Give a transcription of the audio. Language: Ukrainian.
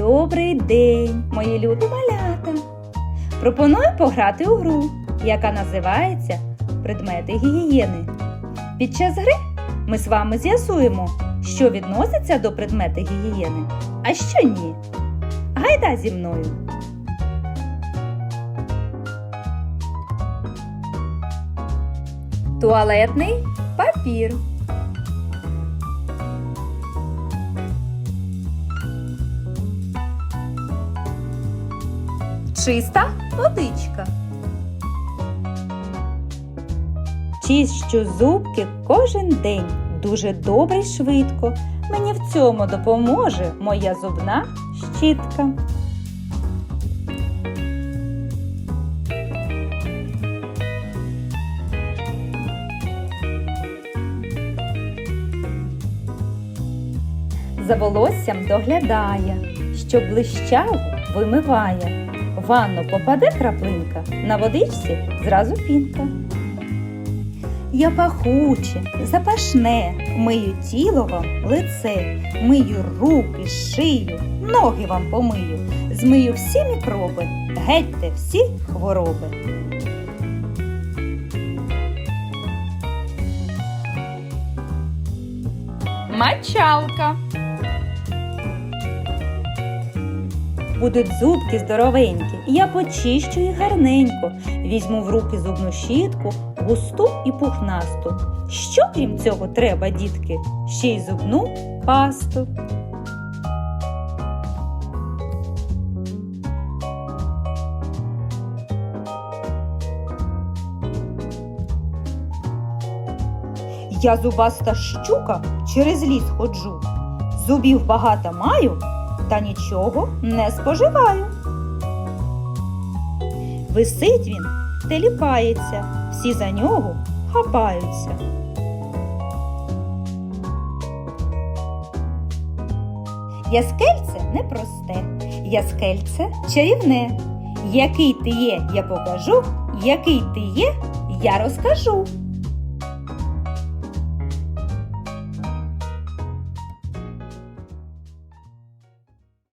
Добрий день, мої любі малята! Пропоную пограти у гру, яка називається Предмети гігієни. Під час гри ми з вами з'ясуємо, що відноситься до предмети гігієни, а що ні. Гайда зі мною! Туалетний папір. Чиста водичка. Чищу зубки кожен день дуже добре й швидко. Мені в цьому допоможе моя зубна щітка. За волоссям доглядає, що блищаву вимиває. В ванну попаде краплинка, на водичці зразу пінка. Я пахуче, запашне, мию тіло вам лице, мию руки, шию, ноги вам помию, змию всі мікроби, гетьте всі хвороби. Мочалка. Будуть зубки здоровенькі, я почищу їх гарненько. Візьму в руки зубну щітку, густу і пухнасту. Що крім цього треба, дітки? Ще й зубну пасту. Я зубаста щука через ліс ходжу. Зубів багато маю, та нічого не споживаю. Висить він, теліпається, всі за нього хапаються. Яскельце непросте, яскельце чарівне. Який ти є, я покажу, який ти є, я розкажу.